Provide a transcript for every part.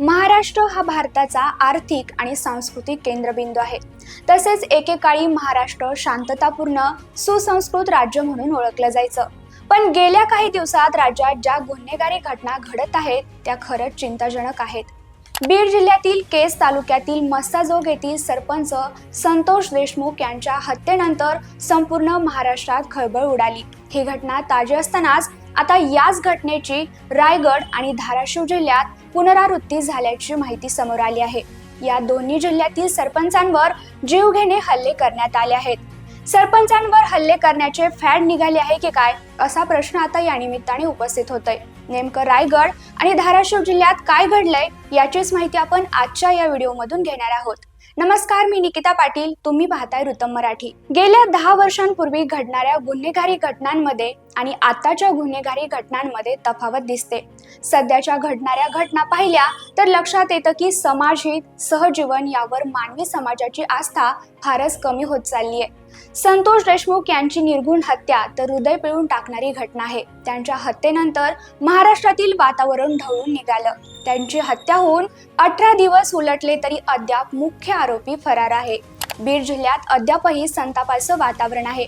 महाराष्ट्र हा भारताचा आर्थिक आणि सांस्कृतिक केंद्रबिंदू आहे. तसेच एकेकाळी महाराष्ट्र शांततापूर्ण सुसंस्कृत राज्य म्हणून ओळखलं जायचं. पण गेल्या काही दिवसात राज्यात ज्या गुन्हेगारी घटना घडत आहेत त्या खरंच चिंताजनक आहेत. बीड जिल्ह्यातील केस तालुक्यातील मस्ताजोग येथील सरपंच संतोष देशमुख यांच्या हत्येनंतर संपूर्ण महाराष्ट्रात खळबळ उडाली. ही घटना ताजी असतानाच आता याच घटनेची रायगड आणि धाराशिव जिल्ह्यात पुनरावृत्ती झाल्याची माहिती समोर आली आहे. या दोन्ही जिल्ह्यातील सरपंचांवर जीवघेणे हल्ले करण्यात आले आहेत. सरपंचांवर हल्ले करण्याचे फॅड निघाले आहे की काय असा प्रश्न आता या निमित्ताने उपस्थित होतोय. नेमकं रायगड आणि धाराशिव जिल्ह्यात काय घडलंय याचीच माहिती आपण आजच्या या व्हिडिओमधून घेणार आहोत. नमस्कार मी निकिता पाटील. तुम्ही पाहताय ऋतम मराठी. गेल्या दहा वर्षांपूर्वी घडणाऱ्या गुन्हेगारी घटनांमध्ये आणि आताच्या गुन्हेगारी घटनांमध्ये तफावत दिसते. सध्याच्या घडणाऱ्या घटना पाहिल्या तर लक्षात येतं की समाजहित सहजीवन यावर मानवी समाजाची आस्था फारच कमी होत चालली आहे संतोष देशमुख यांची निर्गुण हत्या तर हृदय पिळून टाकणारी घटना आहे. त्यांच्या हत्येनंतर महाराष्ट्रातील वातावरण ढवळून निघालं. त्यांची हत्या होऊन अठरा दिवस उलटले तरी अद्याप मुख्य आरोपी फरार आहे. बीड जिल्ह्यात अद्यापही संतापाचं वातावरण आहे.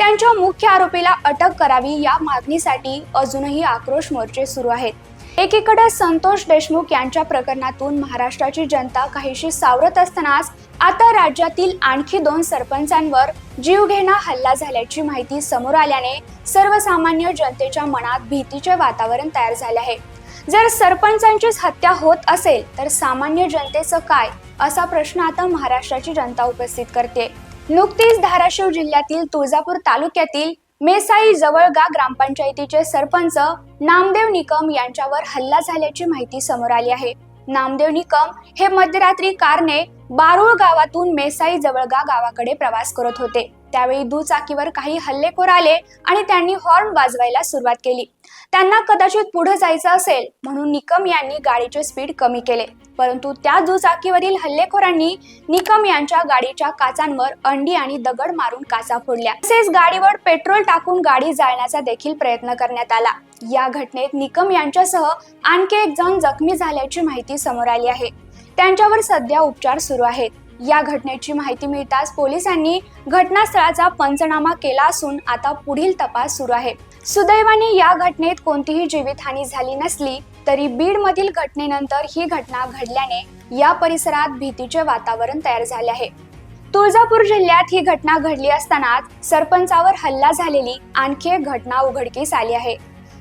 त्यांच्या मुख्य आरोपीला अटक करावी या मागणीसाठी अजूनही आक्रोश मोर्चे सुरू आहेत. एकीकडे संतोष देशमुख यांच्या प्रकरणातून महाराष्ट्राची जनता काहीशी सावरत असतानाच आता राज्यातील आणखी दोन सरपंचांवर जीवघेणा हल्ला झाल्याची माहिती समोर आल्याने सर्वसामान्य जनतेच्या मनात भीतीचे वातावरण तयार झाले आहे. जर सरपंचांचीच हत्या होत असेल तर सामान्य जनतेचं काय? असा प्रश्न आता महाराष्ट्राची जनता उपस्थित करते. नुकतीच धाराशिव जिल्ह्यातील तुळजापूर तालुक्यातील मेसाई जवळगा ग्रामपंचायतीचे सरपंच नामदेव निकम यांच्यावर हल्ला झाल्याची माहिती समोर आली आहे. नामदेव निकम हे मध्यरात्री कारने बारुळ गावातून मेसाई जवळगा गावाकडे प्रवास करत होते. त्यावेळी दुचाकीवर काही हल्लेखोर आले आणि त्यांनी हॉर्न वाजवायला सुरुवात केली. त्यांना कदाचित पुढे जायचं असेल म्हणून निकम यांनी गाडीचे स्पीड कमी केले. परंतु त्या दुचाकीवरील हल्लेखोरांनी निकम यांच्या गाडीच्या काचांवर अंडी आणि दगड मारून काचा फोडल्या. तसेच गाडीवर पेट्रोल टाकून गाडी जाळण्याचा देखील प्रयत्न करण्यात आला. या घटनेत निकम यांच्यासह आणखी एक जण जखमी झाल्याची माहिती समोर आली आहे. त्यांच्यावर सध्या उपचार सुरू आहेत. या घटनेची माहिती मिळताच पोलिसांनी घटनास्थळाचा पंचनामा केला असून आता पुढील तपास सुरू आहे. सुदैवाने या घटनेत कोणतीही जीवितहानी झाली नसली तरी बीड मधील घटनेनंतर ही घटना घडल्याने या परिसरात भीतीचे वातावरण तयार झाले आहे. तुळजापूर जिल्ह्यात ही घटना घडली असतानाच सरपंचावर हल्ला झालेली आणखी एक घटना उघडकीस आली आहे.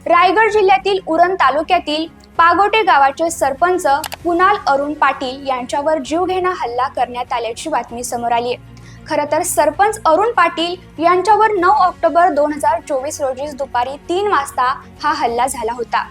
रायगड जिल्ह्यातील उरण तालुक्यातील पागोटे गावाचे सरपंच कुणाल अरुण पाटील यांच्यावर जीवघेणा हल्ला करण्यात आल्याची बातमी समोर आली आहे. खरं तर सरपंच अरुण पाटील यांच्यावर नऊ ऑक्टोबर दोन हजार चोवीस रोजी दुपारी तीन वाजता हा हल्ला झाला होता.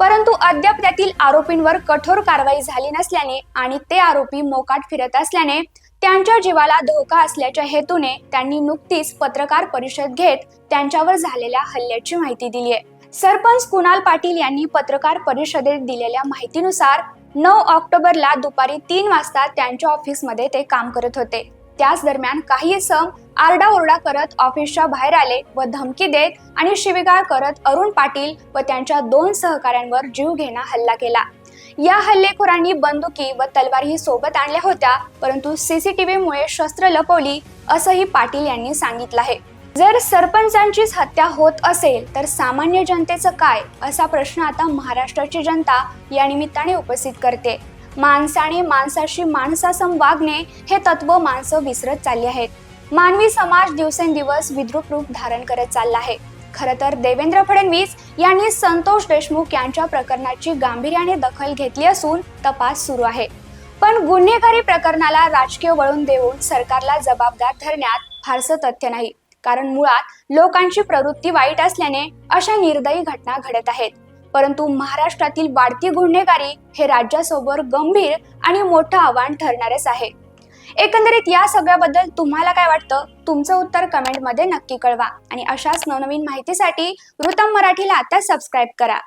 परंतु अद्याप त्यातील आरोपींवर कठोर कारवाई झाली नसल्याने आणि ते आरोपी मोकाट फिरत असल्याने त्यांच्या जीवाला धोका असल्याच्या हेतूने त्यांनी नुकतीच पत्रकार परिषद घेत त्यांच्यावर झालेल्या हल्ल्याची माहिती दिली आहे. सरपंच कुणाल पाटील यांनी पत्रकार परिषदेत दिलेल्या माहितीनुसार नऊ ऑक्टोबरला दुपारी तीन वाजता त्यांच्या ऑफिसमध्ये ते काम करत होते. त्याच दरम्यान काही इसम आरडाओरडा करत ऑफिसच्या बाहेर आले व धमकी देत आणि शिविगाळ करत अरुण पाटील व त्यांच्या दोन सहकाऱ्यांवर जीव घेणा हल्ला केला. या हल्लेखोरांनी बंदुकी व तलवारही सोबत आणल्या होत्या परंतु सीसीटीव्हीमुळे शस्त्र लपवली असंही पाटील यांनी सांगितलं आहे. जर सरपंचांचीच हत्या होत असेल तर सामान्य जनतेचं काय? असा प्रश्न आता महाराष्ट्राची जनता या निमित्ताने उपस्थित करते. माणसाने माणसाशी माणसासम वागणे हे तत्व माणसं विसरत चालली आहेत. मानवी समाज दिवसेंदिवस विद्रूप रूप धारण करत चालला आहे. खरं तर देवेंद्र फडणवीस यांनी संतोष देशमुख यांच्या प्रकरणाची गांभीर्याने दखल घेतली असून तपास सुरू आहे. पण गुन्हेगारी प्रकरणाला राजकीय वळून देऊन सरकारला जबाबदार धरण्यात फारसं तथ्य नाही. कारण मुळात लोकांची प्रवृत्ती वाईट असल्याने अशा निर्दयी घटना घडत आहेत. परंतु महाराष्ट्रातील वाढती गुन्हेगारी हे राज्यासोबत गंभीर आणि मोठं आव्हान ठरणारच आहे. एकंदरीत या सगळ्याबद्दल तुम्हाला काय वाटतं? तुमचं उत्तर कमेंटमध्ये नक्की कळवा. आणि अशाच नवनवीन माहितीसाठी वृत्तम मराठीला आता सबस्क्राईब करा.